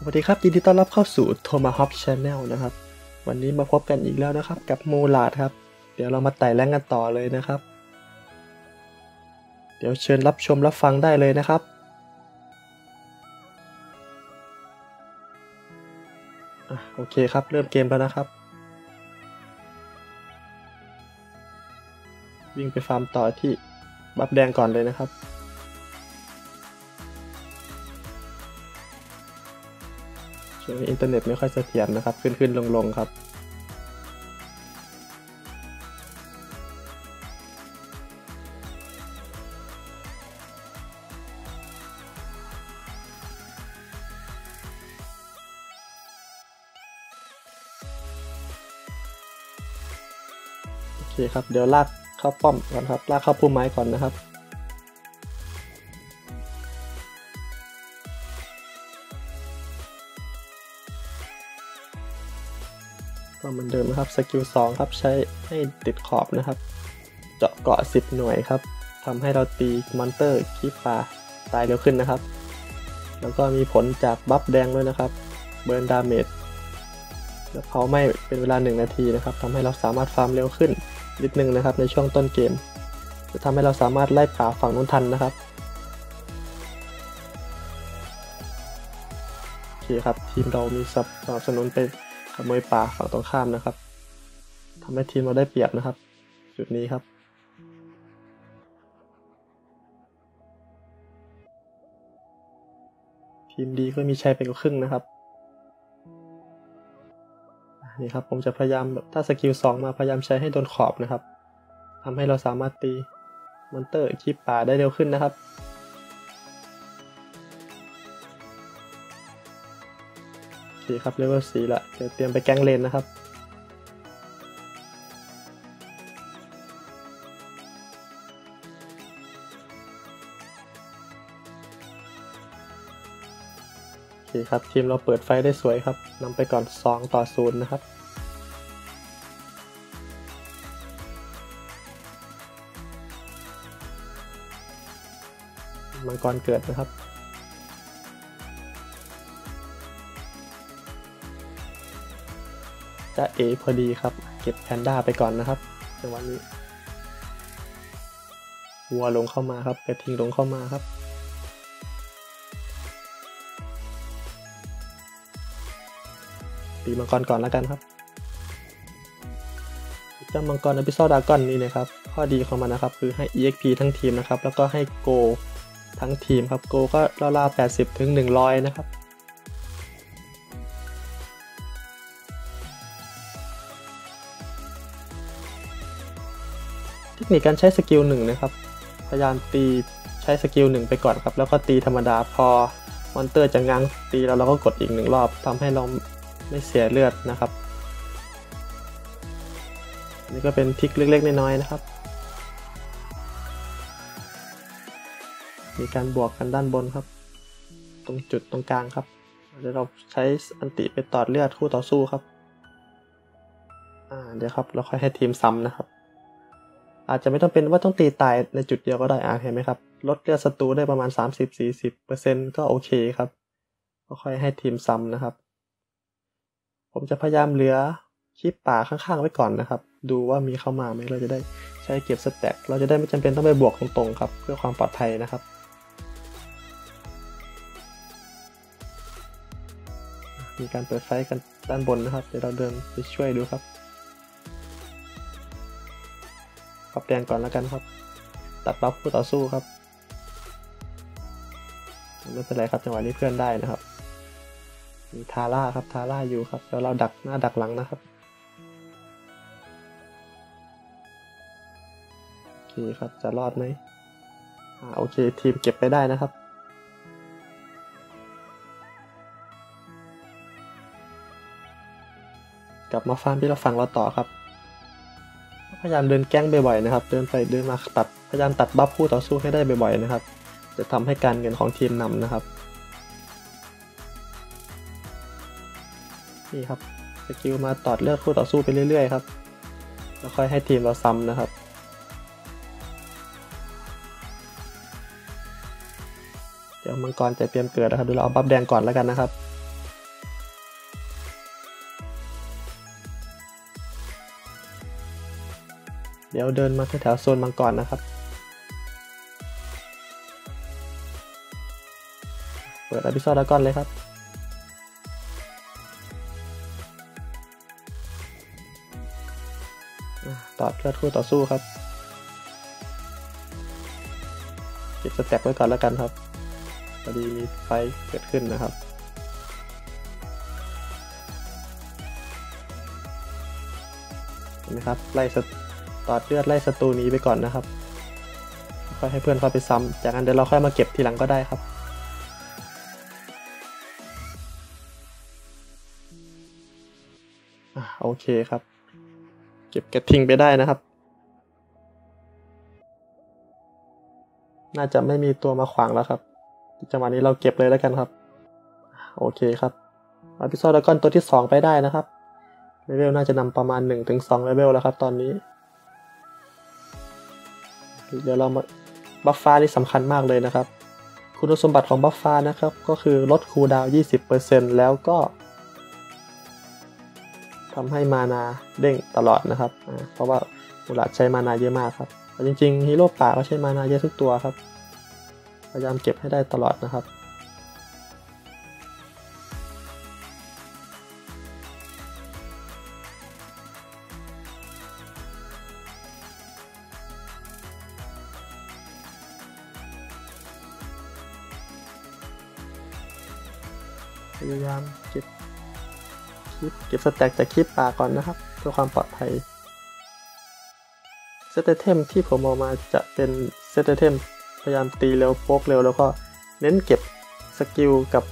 สวัสดีครับยินดีต้อนรับเข้าสู่ Tomahawk Channel นะครับ วันนี้มาพบกันอีกแล้วนะครับ กับมูลาดครับ เดี๋ยวเรามาไต่แรงกันต่อเลยนะครับ เดี๋ยวเชิญรับชมรับฟังได้เลยนะครับอะโอเคครับ เริ่มเกมแล้วนะครับ วิ่งไปฟาร์มต่อที่บัฟแดงก่อนเลยนะครับ อินเทอร์เน็ตไม่ค่อยเสถียรนะครับ ขึ้นขึ้นลงลงครับโอเคครับ เดี๋ยวลากเข้าป้อมก่อนครับ ลากเข้าพุ่มไม้ก่อนนะครับ ก็เหมือนเดิมนะครับสกิล2ครับใช้ให้ติดขอบนะครับ เจาะเกาะ 10 หน่วยครับทำให้เราตีมอนเตอร์คีปลาตายเร็วขึ้นนะครับ แล้วก็มีผลจากบัฟแดงด้วยนะครับ เบิร์นดาเมจแล้วเผาไหม้เป็นเวลา 1 นาทีนะครับทำให้เราสามารถฟาร์มเร็วขึ้นนิดนึงนะครับในช่วงต้นเกม จะทำให้เราสามารถไล่ป่าฝั่งนู้นทันนะครับโอเคครับทีมเรามีสนับสนุนไป ขโมยป่าฝั่งตรงข้ามนะครับทำให้ทีมเราได้เปรียบนะครับ จุดนี้ครับ ทีมดีก็มีชัยไปกว่าครึ่งนะครับนี่ครับผมจะพยายามแบบถ้าสกิลสองมาพยายามใช้ให้โดนขอบนะครับทำให้เราสามารถตีมอนเตอร์คีปป่าได้เร็วขึ้นนะครับ โอเครับเลเวลสีละเดี๋ยวเตรียมไปแก๊งเลนนะครับโอเคครับทีมเราเปิดไฟได้สวยครับนำไปก่อน 2 ต่อ 0 นะครับมังกรเกิดนะครับ จะเอพอดีครับ เก็บแพนด้าไปก่อนนะครับในวันนี้วัวลงเข้ามาครับกระทิงลงเข้ามาครับ ตีมังกรก่อนแล้วกันครับเจ้ามังกรอพิโซดากอนนี่นะครับ ข้อดีของมันนะครับ คือให้ EXP ทั้งทีมนะครับ แล้วก็ให้โกทั้งทีมครับโกก็ราวๆ80 ถึง 100 นะครับ คนิคการใช้สกิลหนึ่งนะครับ พยายามตีใช้สกิลหนึ่งไปก่อนครับ แล้วก็ตีธรรมดาพอมอนเตอร์จะง้างตีแล้วเราก็กดอีกหนึ่งรอบทำให้เราไม่เสียเลือดนะครับ นี่ก็เป็นทริคเล็กๆน้อยๆนะครับ มีการบวกกันด้านบนครับ ตรงจุดตรงกลางครับเดี๋ยวเราใช้อันติไปตอดเลือดคู่ต่อสู้ครับ อ่าเดี๋ยวครับ เราค่อยให้ทีมซ้ำนะครับ อาจจะไม่ต้องเป็นว่าต้องตีตายในจุดเดียวก็ได้อ่าเห็นไหมครับ ลดเลือดศัตรูได้ประมาณ 30-40%ก็โอเคครับ ก็ค่อยให้ทีมซ้ำนะครับ ผมจะพยายามเหลือคลิปป่าข้างๆไว้ก่อนนะครับ ดูว่ามีเข้ามาไหมเราจะได้ใช้เก็บสแต็กเราจะได้ไม่จำเป็นต้องไปบวกตรงๆครับ เพื่อความปลอดภัยนะครับ มีการเปิดไฟกันด้านบนนะครับ เดี๋ยวเราเดินไปช่วยดูครับ รับแดงก่อนแล้วกันครับ ตัดบัฟผู้ต่อสู้ครับไม่เป็นไรครับจังหวะนี้เพื่อนได้นะครับ มีทาร่าครับทาร่าอยู่ครับแล้วเราดักหน้าดักหลังนะครับโอเคครับจะรอดไหมอ่าโอเคทีมเก็บไปได้นะครับกลับมาฟาร์มที่เราฝั่งเราต่อครับ พยายามเดินแก๊งบ่อยๆนะครับ เดินไปเดินมาตัด พยายามตัดบัฟคู่ต่อสู้ให้ได้บ่อยๆนะครับ จะทำให้การเงินของทีมนำนะครับ นี่ครับ สกิลมาตอดเลือดคู่ต่อสู้ไปเรื่อยๆครับ แล้วค่อยให้ทีมเราซ้ำนะครับเดี๋ยวมังกรจะเตรียมเกิดนะครับดี๋ยวเราเอาบัฟแดงก่อนแล้วกันนะครับ เดี๋ยวเดินมาแถวโซนมังกรนะครับ เปิดอพิซอดดากอนเลยครับอะตอดเลือดคู่ต่อสู้ครับเก็บสแต็กไว้ก่อนแล้วกันครับพอดีมีไฟเกิดขึ้นนะครับเห็นไหมครับไล่ส ตอดเลือดไล่ศัตรูนี้ไปก่อนนะครับ ค่อยให้เพื่อนเขาไปซ้ำจากนั้นเดี๋ยวเราค่อยมาเก็บทีหลังก็ได้ครับอโอเคครับ เก็บกระทิงไปได้นะครับ น่าจะไม่มีตัวมาขวางแล้วครับจังหวะนี้เราเก็บเลยแล้วกันครับ โอเคครับอาพิซอดกอนตัวที่ 2 ไปได้นะครับเลเวลน่าจะนำประมาณ 1-2เลเวลแล้วครับตอนนี้ เดี๋ยวเรามาบัฟฟ้านี่สำคัญมากเลยนะครับ คุณสมบัติของบัฟฟ้านะครับ ก็คือลดคูลดาวน์20%แล้วก็ทำให้มานาเด้งตลอดนะครับ เพราะว่ามูลาดใช้มานาเยอะมากครับจริงๆฮีโร่ป่าก็ใช้มานาเยอะทุกตัวครับ พยายามเก็บให้ได้ตลอดนะครับ ยายามเก็บคลิปเก็บสแต็กจากคลิปป่าก่อนนะครับ เพื่อความปลอดภัยเซตเทมที่ผมเอามาจะเป็นเซตเทมพยายามตีเร็วโป๊กเร็วแล้วก็เน้นเก็บสกิลกับ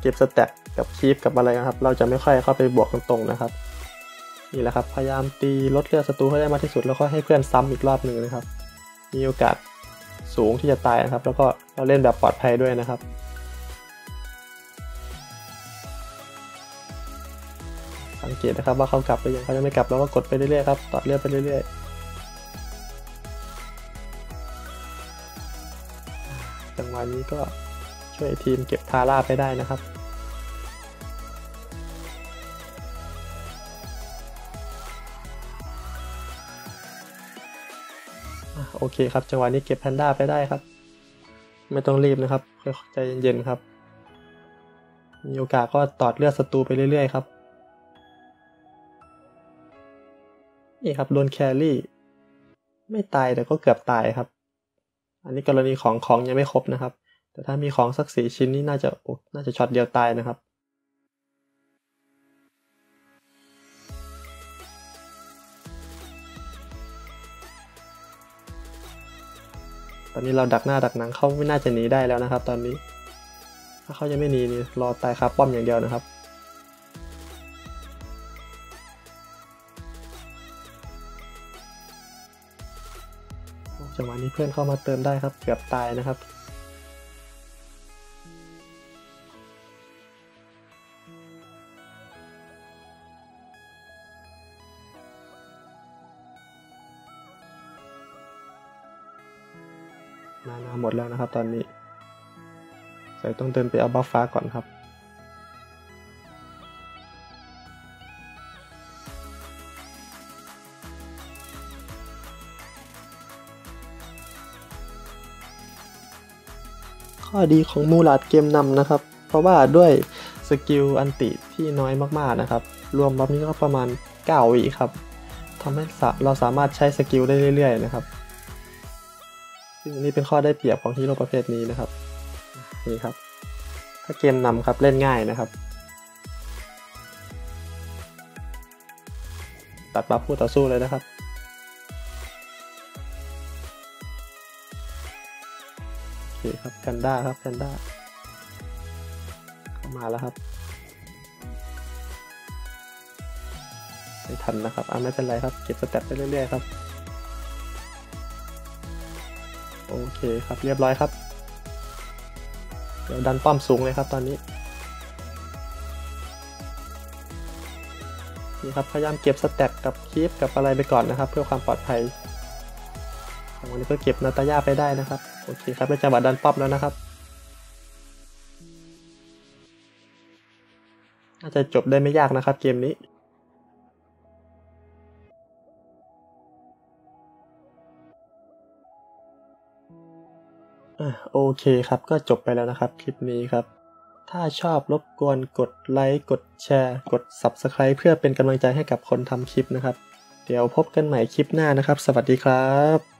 เก็บสแต็กกับคลิปกับอะไรนะครับ เราจะไม่ค่อยเข้าไปบวกตรงๆนะครับนี่แหละครับ พยายามตีลดเลือดศัตรูให้ได้มากที่สุด แล้วก็ให้เพื่อนซ้ำอีกรอบหนึ่งนะครับ มีโอกาสสูงที่จะตายนะครับ แล้วก็เราเล่นแบบปลอดภัยด้วยนะครับ เกตนะครับว่าเขากลับไปยังเขายังไม่กลับเราก็กดไปเรื่อยๆครับต่อเลือดไปเรื่อยๆจังหวะนี้ก็ช่วยทีมเก็บทาร่าไปได้นะครับโอเคครับ จังหวะนี้เก็บแพนด้าไปได้ครับ ไม่ต้องรีบนะครับค่อยใจเย็นๆครับ มีโอกาสก็ตอดเลือดศัตรูไปเรื่อยๆครับ นี่ครับโดนแครี่ ไม่ตายแต่ก็เกือบตายครับ อันนี้กรณีของของยังไม่ครบนะครับ แต่ถ้ามีของสักสี่ชิ้นนี่น่าจะโอ้น่าจะช็อตเดียวตายนะครับตอนนี้เราดักหน้าดักหนังเขาไม่น่าจะหนีได้แล้วนะครับ ตอนนี้ ถ้าเขายังไม่หนีนี่รอตายคาป้อมอย่างเดียวนะครับ จังหวะนี้เพื่อนเข้ามาเติมได้ครับเกือบตายนะครับมานาหมดแล้วนะครับตอนนี้ใส่ต้องเดินไปเอาบัฟฟ้าก่อนครับ ข้อดีของมูลาดเกมนำนะครับ เพราะว่าด้วยสกิลอันติที่น้อยมากๆนะครับ รวมบัฟนี้ก็ประมาณ9วิครับทำให้เราสามารถใช้สกิลได้เรื่อยๆนะครับซึ่งนี่เป็นข้อได้เปรียบของฮีโร่ประเภทนี้นะครับนี่ครับ ถ้าเกมนำครับเล่นง่ายนะครับ ตัดบัฟผู้ต่อสู้เลยนะครับ เคครับแพนด้าครับแพนด้าเข้ามาแล้วครับไม่ทันนะครับอ่าไม่เป็นไรครับ เก็บสเต็ปไปเรื่อยๆครับ โอเคครับเรียบร้อยครับ เดี๋ยวดันป้อมสูงเลยครับตอนนี้ นี่ครับพยายามเก็บสแต็กกับคีฟกับอะไรไปก่อนนะครับ เพื่อความปลอดภัยวันนี้ก็เก็บนาตาย่าไปได้นะครับ โอเคครับได้จังหวะดันป๊อปแล้วนะครับน่าจะจบได้ไม่ยากนะครับเกมนี้โอเคครับก็จบไปแล้วนะครับคลิปนี้ครับ ถ้าชอบรบกวนกดไลค์กดแชร์กด Subscribe เพื่อเป็นกำลังใจให้กับคนทำคลิปนะครับ เดี๋ยวพบกันใหม่คลิปหน้านะครับ สวัสดีครับ